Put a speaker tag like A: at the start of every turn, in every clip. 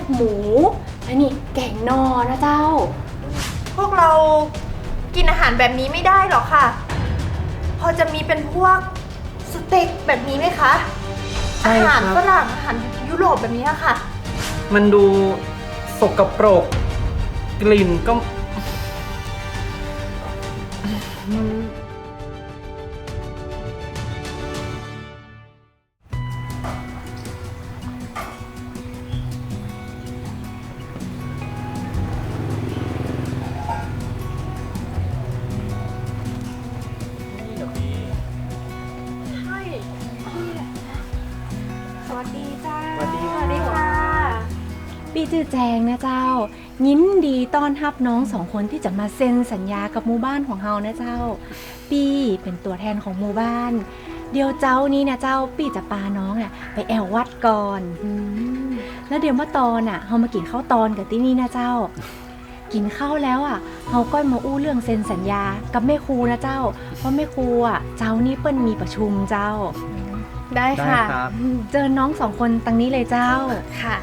A: บหมูและนี่แกงนอนะเจ้า
B: พวกเรากินอาหารแบบนี้ไม่ได้หรอกค่ะ พอจะมีเป็นพวกสเต็กแบบนี้ไหมคะ
C: ใช่
B: อา
C: ครั
B: หาร
C: บ
B: ฝรั่งอาหารยุโรปแบบนี้ค่ะ
C: มันดูสกปรกกลิ่นก็ อืม
A: จือแจงนะเจ้า ยินดีต้อนรับน้องสองคนที่จะมาเซ็นสัญญากับหมู่บ้านของเฮานะเจ้า ปีเป็นตัวแทนของหมู่บ้าน เดี๋ยวเจ้านี้นะเจ้าปีจะปาน้องอะ ไปแอววัดก่อน แล้วเดี๋ยวมาตอนอะเฮามากินข้าวตอนกับที่นี่นะเจ้า กินข้าวแล้วอะเฮาก็มาอู้เรื่องเซ็นสัญญากับแม่ครูนะเจ้า เพราะแม่ครูอะเจ้านี่เปิ้นมีประชุมเจ้า
B: ได้
C: ได้
B: ค่ะ
C: ครับ
A: เจอน้องสองคนตังนี้เลยเจ้า
B: ค่ะ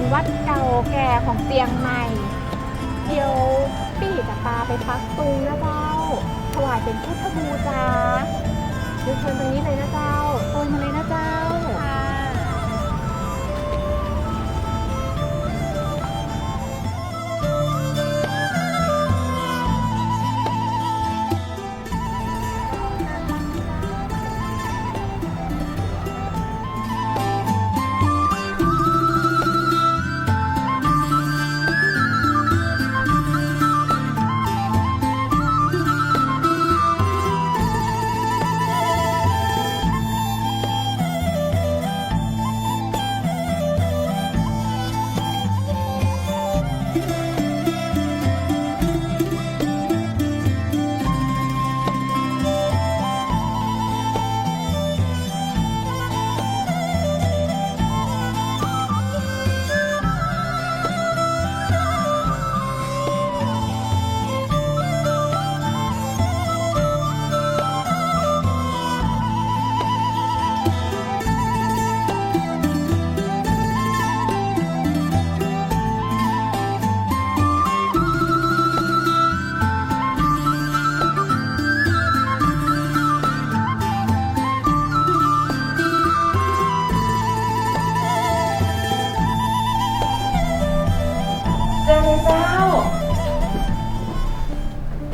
A: เป็นวัดเก่าแก่ของเตียงใหม่ เดี๋ยวปี่จะพาไปปักตุงนะเจ้า ถวายเป็นพุทธบูชาเดี๋ยวเชิญตรงนี้เลยนะเจ้าโอยมาเลยนะเจ้า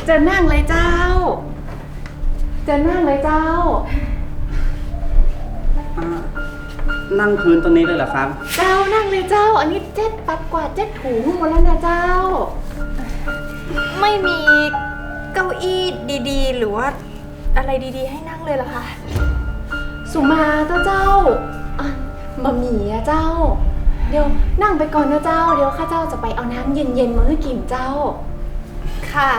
A: จอนั่งเลยเจ้าเจอนั่งเลยเจ้า
C: อ่านั่งพื้นตรงนี้เลยเหรอครับ
A: เจ้านั่งเลยเจ้า อันนี้เจ็ดปัดกว่าดเจ็ดถุงหมดแล้วนะเจ้า
B: ไม่มีเก้าอี้ดีๆ หรือว่าอะไรดีๆ ให้นั่งเลยเหรอคะ
A: สุมาเจ้าเจ้าอะบะหมี่อะเจ้า เดี๋ยวนั่งไปก่อนนะเจ้า เดี๋ยวข้าเจ้าจะไปเอาน้ำเย็นๆมาให้กินเจ้า
B: ค่ะ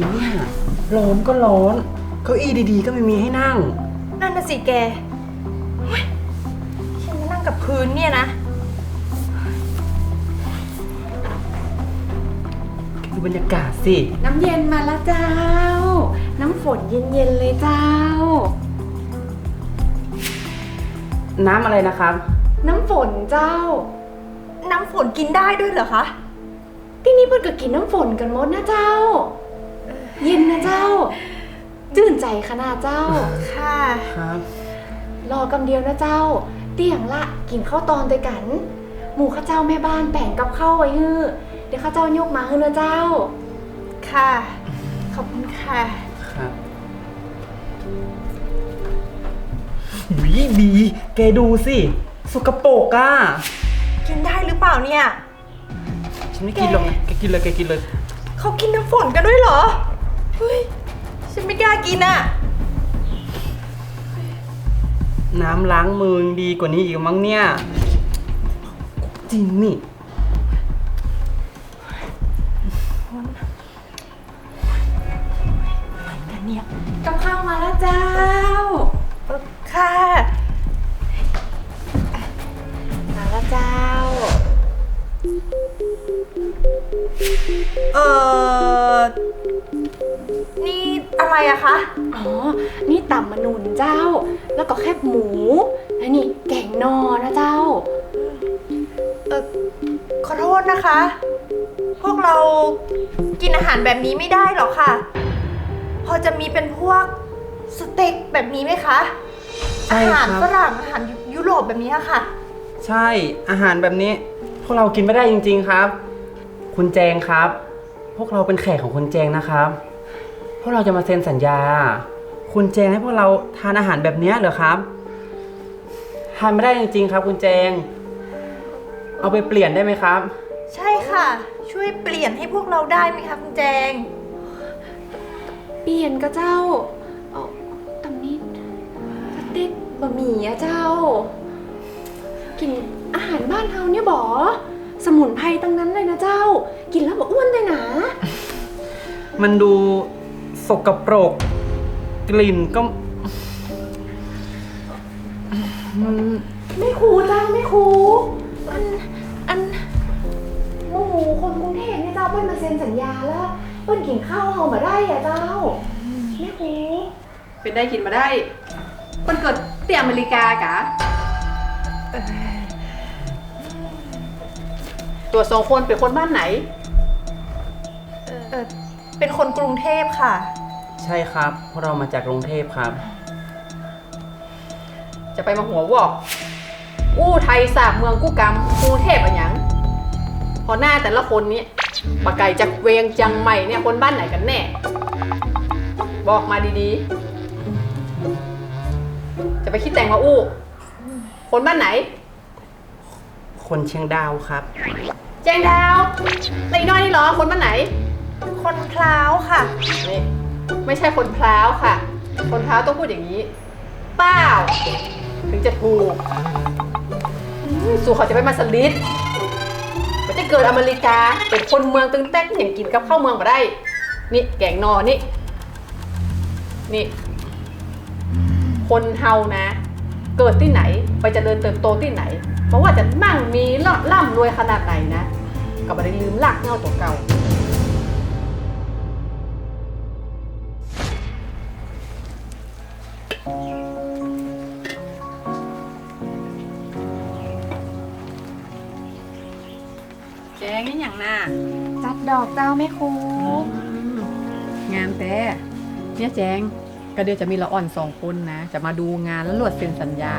C: เนี่ย ร้อนก็ร้อน เก้าอี้ดีๆ ก็ไม่มีให้นั่ง
B: นั่นน่ะสิแกเฮ้ยฉันมานั่งกับพื้นเนี่ยนะ
C: ดูบรรยากาศสิ
A: น้ำเย็นมาแล้วเจ้า น้ำฝนเย็นๆเลยเจ้า
C: น้ำอะไรนะครับ
A: น้ำฝนเจ้า
B: น้ำฝนกินได้ด้วยเหรอคะ
A: ที่นี่เพิ่นก็กินน้ำฝนกันหมดนะเจ้า เย็นนะเจ้า จื่นใจขนาดเจ้า
B: ค่ะ
C: ครับ
A: รอกำเดียวนะเจ้า เตียงละกินข้าวตอนด้วยกัน หมู่ข้าเจ้าแม่บ้านแป่งกับข้าวไว้ฮื้อเดี๋ยวข้าเจ้ายกมาฮื้อนะเจ้า
B: ค่ะ ขอบคุณค่ะ
C: ครับบีบีแกดูสิ สกปรกอะ
B: กินได้หรือเปล่าเนี่ย
C: ฉันไม่กินหรอกนะแกกินเลยแกกินเลย
B: เขากินน้ำฝนกันด้วยเหรอเฮ้ยฉันไม่กล้ากินอะ
C: น้ำล้างมือยังดีกว่านี้อีกมั้งเนี่ย จริง
B: นี่ อะไรอะคะ
A: อ๋อ นี่ต่ำมะนุนเจ้า แล้วก็แคบหมู และนี่แกงนอนะเจ้า
B: เออขอโทษนะคะ พวกเรากินอาหารแบบนี้ไม่ได้หรอกค่ะ พอจะมีเป็นพวกสเต็กแบบนี้ไหมคะ
C: ใช่
B: อา
C: ครั
B: หาร
C: บ
B: ฝรั่งอาหารยุโรปแบบนี้อะค่ะ
C: ใช่อาหารแบบนี้ พวกเรากินไม่ได้จริง ๆครับ คุณแจงครับ พวกเราเป็นแขกของคุณแจงนะครับ พวกเราจะมาเซ็นสัญญา คุณแจงให้พวกเราทานอาหารแบบนี้เหรอครับ ทานไม่ได้จริงๆครับ คุณแจง เอาไปเปลี่ยนได้ไหมครับ
B: ใช่ค่ะ ช่วยเปลี่ยนให้พวกเราได้ไหมคะคุณแจง
A: เปลี่ยนก็เจ้าเอาตำนี้สเต็กบะหมี่อะเจ้า กินอาหารบ้านเฮาเนี่ยบอสมุนไพรตั้งนั้นเลยนะเจ้า กินแล้วบอกอ้วนเลยนะ
C: มันดู สกปรก กลิ่นก็มัน
A: ไม่ครูเจ้าไม่ครูอันอันหมู่คนกรุงเทพเนี่ยเจ้าเปิ้นมาเซ็นสัญญาแล้วเปิ้นกินข้าวเฮามาได้อะเจ้าไม่ครู
D: เป็นได้กินมาได้คนเกิดที่อเมริกากะตัวสองคนเป็นคนบ้านไหน
B: เออ เป็นคนกรุงเทพค่ะ
C: ใช่ครับ เพราะเรามาจากกรุงเทพครับ
D: จะไปมาหัววอก อู้ไทยสาบเมืองกู้กรรมกรุงเทพอะหยังพอหน้าแต่ละคนเนี่ยปากไก่จากเวียงจังใหม่เนี่ยคนบ้านไหนกันแน่ บอกมาดีๆ จะไปคิดแต่งมาอู้ คนบ้านไหน
C: คนเชียงดาวครับ
D: แจงดาวตีน้อยนี่เหรอ คนบ้านไหน
B: คนพล้าวค่ะ
D: นี่ไม่ใช่คนพร้าวค่ะ คนพร้าวต้องพูดอย่างนี้เป้าถึงจะถูกอืมสู่เขาจะไปมาสลิดมันจะเกิดอเมริกาเป็นคนเมืองตึงแต๊กอย่างกินกับข้าวเมืองมาได้ นี่แกงนอนี่ นี่ คนเฮานะ เกิดที่ไหนไปเจริญเติบโตที่ไหนเพราะว่าจะมั่งมีร่ำรวยขนาดไหนนะ ก็ไม่ได้ลืมลากเหง้าตัวเก่า แจงนี่อย่างน่ะ
A: จัดดอกเจ้าไม่ครู
D: งานแต่เนี่ยแจงก็เดี๋ยวจะมีละอ่อนสองคนนะ จะมาดูงานแล้วรวดเซ็นสัญญา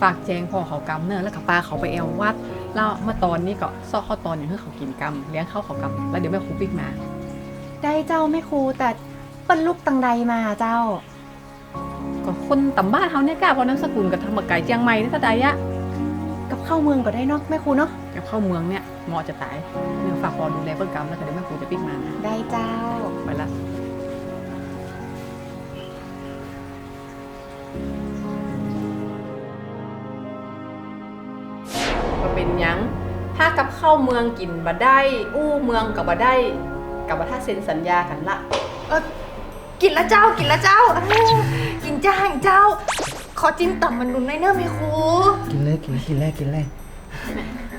D: ฝากแจงพอเขากำเนอะแล้วกับปลาเขาไปแอววัดแล้วเมื่อตอนนี้ก็ซอกข้าวตอนอย่างเพื่อเขากินกำเลี้ยงข้าวเขากำแล้วเดี๋ยวแม่ครูปิ๊กมา
A: ได้เจ้าไม่ครูแต่เปิ้นลูกตังใดมาเจ้า
D: ก็คนต่ำบ้านเขาเนี่ยกล้าเพราะน้ำสกุลกับธรรมไก่เจียงใหม่นี่ถ้าใดอะ
A: กับข้าวเมืองก็ได้เนาะแม่ครูเนาะ
D: กับเข้าเมืองเนี่ยเหมาะจะตายเนี่ยฝากพอดูแลเปิ้ลกำแล้วก็เดี๋ยวแม่ครูจะปิ๊กมานะ
A: ได้เจ้า
D: ไปละก็เป็นหยัง ถ้ากับเข้าเมืองกินบ่ได้ อู้เมืองกับบ่ได้ กับว่าถ้าเซ็นสัญญากันละ
B: เออกินละเจ้ากินละเจ้าเออกินจ้างจ้า ขอจิ้มต่ำมันนุ่นในอยเนอะแม่ครู
C: กินเลยกินเลยกินเลยกินเลย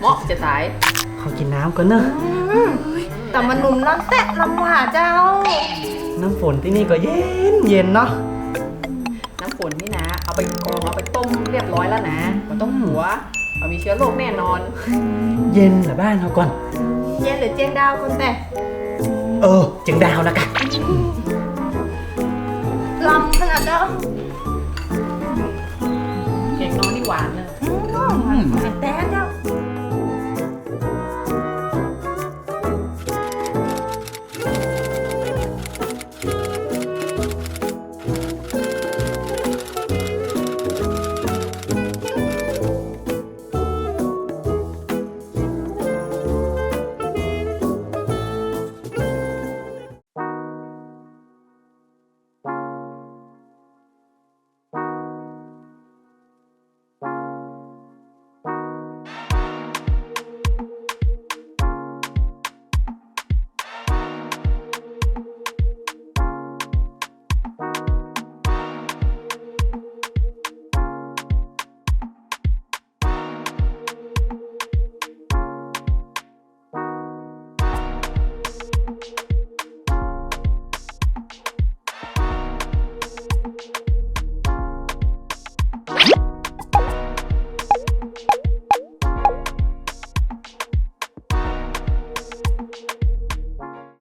D: เมาะจะตาย
C: ขอกินน้ำก่อนเนอะ
B: แต่มันหนุ่มน้ำแตะลำหวาเจ้า
C: น้ำฝนที่นี่ก็เย็นเย็นเนาะ
D: น้ำฝนนี่นะ เอาไปกรองเอาไปต้มเรียบร้อยแล้วนะมันต้องหัวเอามีเชื้อโรคแน่นอน
C: เย็นหรือบ้านเราก่อน
B: เย็นหรือเจียงดาวคนแต่
C: เออเจียงดาวนะกะ
B: ลำขนาดเด้อเกงน้
C: อ
D: งนี่หวานเลย
B: แต่จ้า